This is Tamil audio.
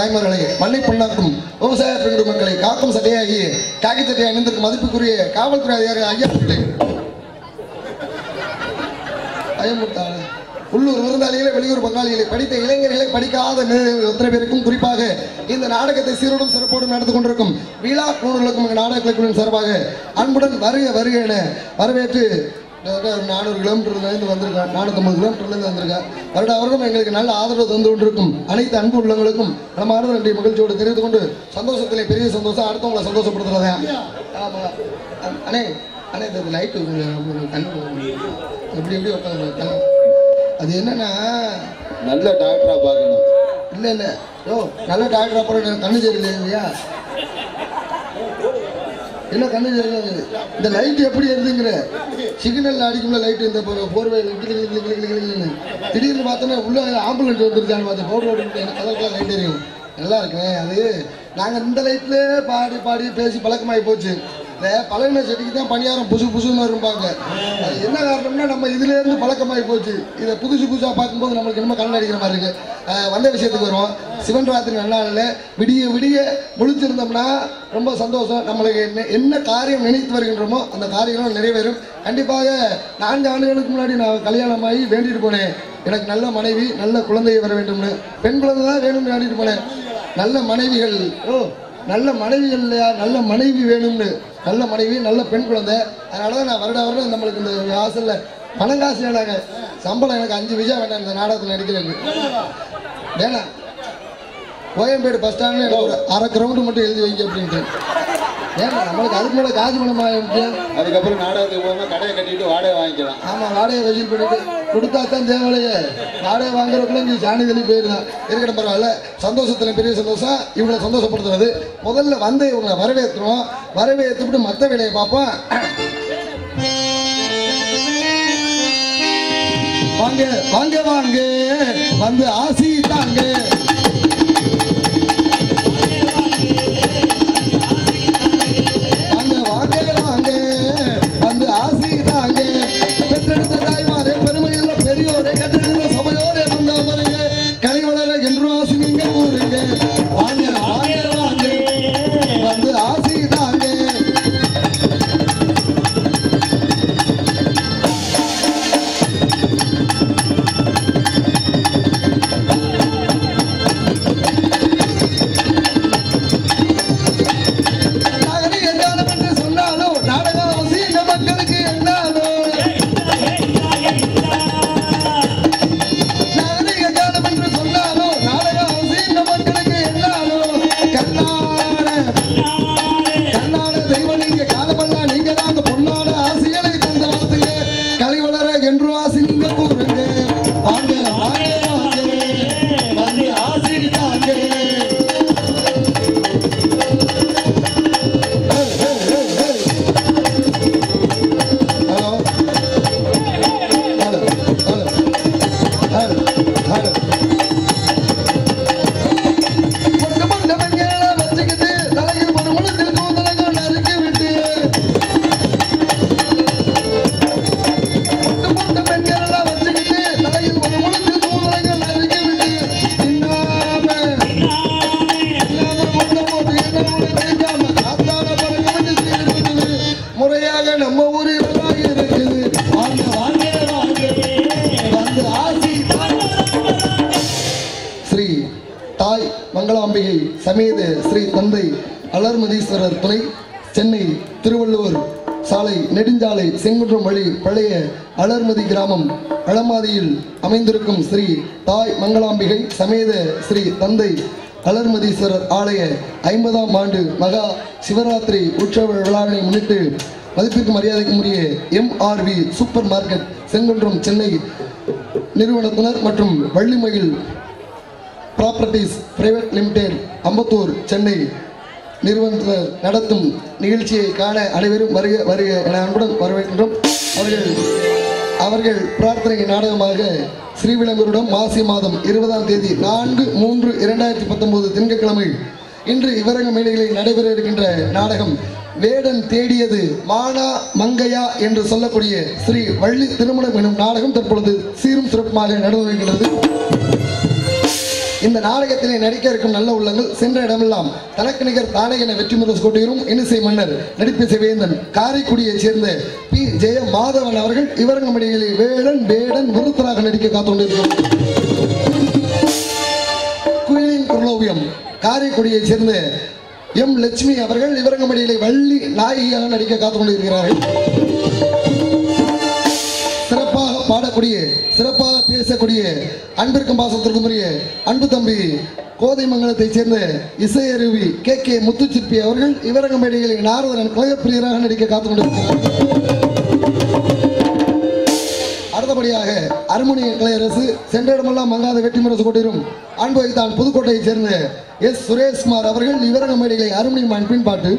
தாய்மார்களை மல்லை புண்ணாக்கும் விவசாய பெண்குடி மக்களை காக்கும் சட்டையாகி காக்கி சட்டை அணிந்திருக்கும் மதிப்புக்குரிய காவல்துறை அதிகாரி ஐயா ஐயமுட்டாள உள்ளூர் விருந்தாளிகளை வெளியூர் பங்காளிகளை படித்த இளைஞர்களை படிக்காத எத்தனை பேருக்கும் குறிப்பாக இந்த நாடகத்தை சீரோடும் சிறப்போடும் நடந்து கொண்டிருக்கும் விழா நூறுகளுக்கும் எங்கள் சார்பாக அன்புடன் வருக வருக என வரவேற்று ஒரு நானூறு கிலோமீட்டர்லேருந்து வந்திருக்கேன் நானூற்றம்பது கிலோமீட்டர்லேருந்து வந்திருக்கேன் வருட வருடம் எங்களுக்கு நல்ல ஆதரவு தந்து கொண்டிருக்கும் அனைத்து அன்பு உள்ளவங்களுக்கும் நம்ம ஆனந்த நன்றி மகிழ்ச்சியோடு தெரிவித்துக் கொண்டு சந்தோஷத்திலே பெரிய சந்தோஷம் அடுத்தவங்களை சந்தோஷப்படுத்துறதே? ஆமாம் அண்ணே அண்ணே இந்த லைட்டு கொஞ்சம் கண் எப்படி எப்படி உட்காந்து அது என்னன்னா நல்ல டாக்டரா பார்க்கணும். இல்லை இல்லை. யோ நல்ல டாக்டர் அப்புறம் கண்ணு சரியில்லை இல்லையா? என்ன கண்ணு சரியில்லை இந்த லைட் எப்படி எரிதுங்கிற சிக்னல் அடிக்கும்ல லைட் இந்த போர் போர்வை திடீர்னு பார்த்தோன்னா உள்ள ஆம்புலன்ஸ் வந்துருச்சான்னு பார்த்து பவுடர் ஓடி எனக்கு கலருக்குலாம் லைட் எரியும். நல்லா இருக்குங்க அது. நாங்கள் இந்த லைட்லேயே பாடி பாடி பேசி பழக்கமாகி போச்சு. இந்த பழகின செடிக்கு தான் பணியாரம் புசு புசுன்னு இருப்பாங்க அது என்ன காரணம்னா நம்ம இதுல இருந்து பழக்கமாகி போச்சு. இதை புதுசு புதுசாக பார்க்கும்போது நம்மளுக்கு என்னமோ கண்ணு அடிக்கிற மாதிரி இருக்கு. வந்த விஷயத்துக்கு வருவோம். சிவன் ராத்திரி நன்னாளில் விடிய விடிய முழிச்சிருந்தோம்னா ரொம்ப சந்தோஷம். நம்மளுக்கு என்ன என்ன காரியம் நினைத்து வருகின்றோமோ அந்த காரியங்களும் நிறைவேறும். கண்டிப்பாக நான்கு ஆண்டுகளுக்கு முன்னாடி நான் கல்யாணமாகி வேண்டிட்டு போனேன். எனக்கு நல்ல மனைவி நல்ல குழந்தையை வர வேண்டும்னு. பெண் குழந்தை தான் வேணும்னு வேண்டிட்டு போனேன். நல்ல மனைவிகள் ஓ நல்ல மனைவிகள் இல்லையா? நல்ல மனைவி வேணும்னு. நல்ல மனைவி நல்ல பெண் குழந்தை. அதனால தான் நான் வருட வருடம் நம்மளுக்கு இந்த ஹாஸ்டலில் பணம் காசு வேணாங்க சம்பளம் எனக்கு அஞ்சு விஜா வேண்டாம் இந்த நாடகத்தில் நடிக்கிறேன்னு வேணாம் கோயம்பேடு பஸ் ஸ்டாண்டில் எனக்கு ஒரு அரை கிரவுண்டு மட்டும் எழுதி வைங்க அப்படின்ட்டு. ஏன்னா நம்மளுக்கு அதுக்கு மேலே காசு பணமா முக்கியம் அதுக்கப்புறம் நாடகத்துக்கு போகும்போது கடையை கட்டிட்டு வாடகை வாங்கிக்கலாம். ஆமாம் வாடகை வசூல் பண்ணிட்டு. கொடுத்தா தான் தேவையில்லையே. வாடகை வாங்குறதுக்குள்ள நீ சாணி தள்ளி போயிருந்தான் இருக்கட்டும் பரவாயில்ல. சந்தோஷத்தில் பெரிய சந்தோஷம். இவங்களை சந்தோஷப்படுத்துறது. முதல்ல வந்து இவங்களை வரவேற்றுறோம் வரவேற்றுவிட்டு மற்ற வேலையை பார்ப்போம். வாங்க வாங்க வாங்க. வந்து ஆசி தாங்க சமேத ஸ்ரீ தந்தை அலர்மதீஸ்வரர் துணை சென்னை திருவள்ளுவர் சாலை நெடுஞ்சாலை செங்குன்றம் வழி பழைய அலர்மதி கிராமம் அலமாதியில் அமைந்திருக்கும் ஸ்ரீ தாய் மங்களாம்பிகை சமேத ஸ்ரீ தந்தை அலர்மதீஸ்வரர் ஆலய ஐம்பதாம் ஆண்டு மகா சிவராத்திரி உற்சவ விழாவினை முன்னிட்டு மதிப்பிற்கு மரியாதைக்குரிய MRV super market Sengundram Chennai நிறுவனத்தினர் மற்றும் Vallimayil properties private limited Ambattur Chennai. நிறுவனத்தினர் நடத்தும் நிகழ்ச்சியை காண அனைவரும் வருக வருக என அன்புடன் வரவேற்கின்றோம். அவர்கள் அவர்கள் பிரார்த்தனை நாடகமாக ஸ்ரீவிளம்பருடன் மாசி மாதம் இருபதாம் தேதி நான்கு மூன்று இரண்டாயிரத்தி பத்தொன்பது திங்கட்கிழமை இன்று இவரங்க மேடைகளில் நடைபெற இருக்கின்ற நாடகம் வேடன் தேடியது மானா மங்கையா என்று சொல்லக்கூடிய ஸ்ரீ வள்ளி திருமணம் எனும் நாடகம் தற்பொழுது சீரும் சிறப்புமாக நடந்து வருகின்றது இந்த நாடகத்திலே நடிக்க இருக்கும் நல்ல உள்ளங்கள் சென்ற இடமெல்லாம் தனக்கு நிகர் தானே என வெற்றி இனிசை மன்னர் நடிப்பிசை வேந்தன் காரைக்குடியைச் சேர்ந்த பி. ஜெய மாதவன் அவர்கள் இவரங்க மடிகளில் வேடன் வேடன் விருத்தராக நடிக்க காத்துக்கொண்டிருக்கிறோம் குயிலின் குரலோவியம் காரைக்குடியைச் சேர்ந்த எம். லட்சுமி அவர்கள் இவரங்க மடியிலே வள்ளி நாயகியாக நடிக்க காத்துக்கொண்டிருக்கிறார்கள். பாடக்கூடிய சிறப்பாக பேசக்கூடிய அன்பிற்கும் பாசத்திற்கும் உரிய அன்பு தம்பி கோதைமங்கலத்தைச் சேர்ந்த இசையருவி கே. கே. முத்துச்சிற்பி அவர்கள் இவரங்க மேடைகளில் நாரதன் கலையப்பிரியராக நடிக்க காத்துக் கொண்டிருக்கிறார். அடுத்தபடியாக அருமணிய கலையரசு சென்ற இடமெல்லாம் மங்காத வெற்றி முரசு கொண்டிரும் அன்பு வைத்தான் புதுக்கோட்டையைச் சேர்ந்த எஸ். சுரேஷ்குமார் அவர்கள் இவரங்க மேடைகளை அருமணியமான் பின்பாட்டு